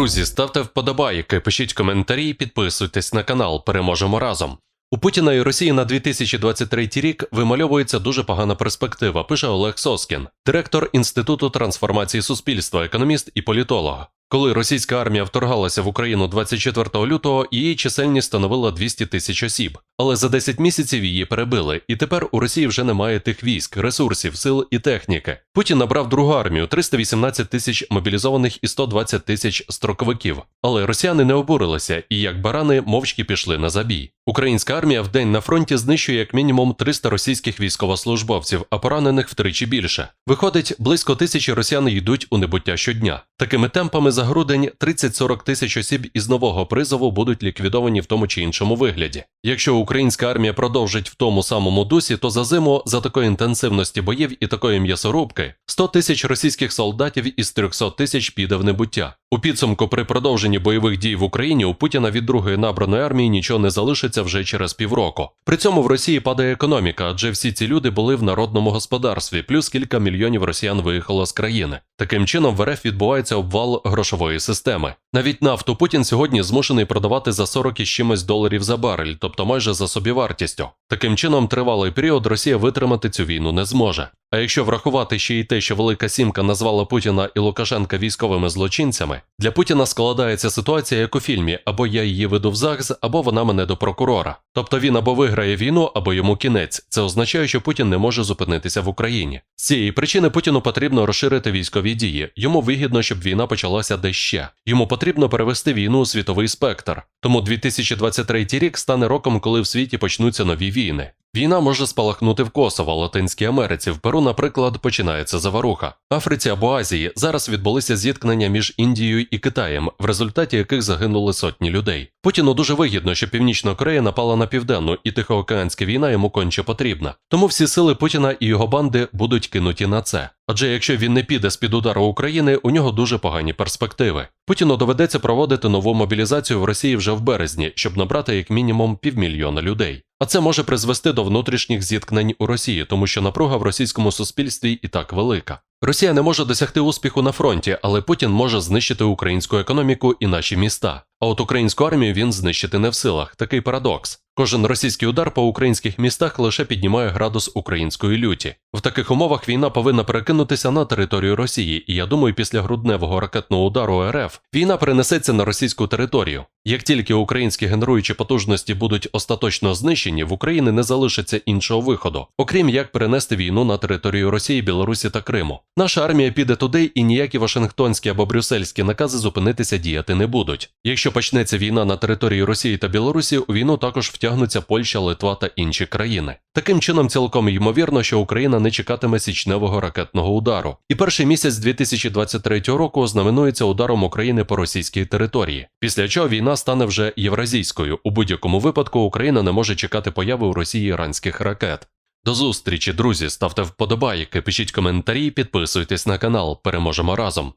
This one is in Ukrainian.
Друзі, ставте вподобайки, пишіть коментарі, підписуйтесь на канал. Переможемо разом. У Путіна і Росії на 2023 рік вимальовується дуже погана перспектива, пише Олег Соскін, директор Інституту трансформації суспільства, економіст і політолог. Коли російська армія вторгалася в Україну 24 лютого, її чисельність становила 200 тисяч осіб, але за 10 місяців її перебили, і тепер у Росії вже немає тих військ, ресурсів, сил і техніки. Путін набрав другу армію 318 тисяч мобілізованих і 120 тисяч строковиків. Але росіяни не обурилися і як барани мовчки пішли на забій. Українська армія в день на фронті знищує як мінімум 300 російських військовослужбовців, а поранених втричі більше. Виходить, близько тисячі росіян йдуть у небуття щодня. Такими темпами за грудень 30-40 тисяч осіб із нового призову будуть ліквідовані в тому чи іншому вигляді. Якщо українська армія продовжить в тому самому дусі, то за зиму за такої інтенсивності боїв і такої м'ясорубки 100 тисяч російських солдатів із 300 тисяч піде в небуття. У підсумку при продовженні бойових дій в Україні у Путіна від другої набраної армії нічого не залишиться вже через півроку. При цьому в Росії падає економіка, адже всі ці люди були в народному господарстві, плюс кілька мільйонів росіян виїхало з країни. Таким чином, в РФ відбувається обвал грошової системи. Навіть нафту Путін сьогодні змушений продавати за 40 із чимось доларів за барель, тобто майже за собівартістю. Таким чином, тривалий період Росія витримати цю війну не зможе. А якщо врахувати ще й те, що Велика Сімка назвала Путіна і Лукашенка військовими злочинцями, для Путіна складається ситуація як у фільмі: або я її веду в ЗАГС, або вона мене до прокурора. Тобто він або виграє війну, або йому кінець. Це означає, що Путін не може зупинитися в Україні. З цієї причини Путіну потрібно розширити військові дії. Йому вигідно, щоб війна почалася де ще. Йому потрібно перевести війну у світовий спектр. Тому 2023 рік стане роком, коли в світі почнуться нові війни. Війна може спалахнути в Косово, Латинській Америці. В Перу, наприклад, починається заваруха. Африці або Азії зараз відбулися зіткнення між Індією і Китаєм, в результаті яких загинули сотні людей. Путіну дуже вигідно, що Північна Корея напала на південну, і Тихоокеанська війна йому конче потрібна. Тому всі сили Путіна і його банди будуть кинуті на це. Адже якщо він не піде з під удару України, у нього дуже погані перспективи. Путіну доведеться проводити нову мобілізацію в Росії вже в березні, щоб набрати як мінімум півмільйона людей. А це може призвести до внутрішніх зіткнень у Росії, тому що напруга в російському суспільстві і так велика. Росія не може досягти успіху на фронті, але Путін може знищити українську економіку і наші міста. А от українську армію він знищити не в силах. Такий парадокс. Кожен російський удар по українських містах лише піднімає градус української люті. В таких умовах війна повинна перекинутися на територію Росії, і я думаю, після грудневого ракетного удару РФ війна перенесеться на російську територію. Як тільки українські генеруючі потужності будуть остаточно знищені, в Україні не залишиться іншого виходу, окрім як перенести війну на територію Росії, Білорусі та Криму. Наша армія піде туди, і ніякі Вашингтонські або брюссельські накази зупинитися діяти не будуть. Якщо почнеться війна на території Росії та Білорусі, у війну також втягнуться Польща, Литва та інші країни. Таким чином, цілком ймовірно, що Україна не чекатиме січневого ракетного удару. І перший місяць 2023 року ознаменується ударом України по російській території. Після чого війна стане вже євразійською. У будь-якому випадку Україна не може чекати появи у Росії іранських ракет. До зустрічі, друзі. Ставте вподобайки, пишіть коментарі, підписуйтесь на канал. Переможемо разом.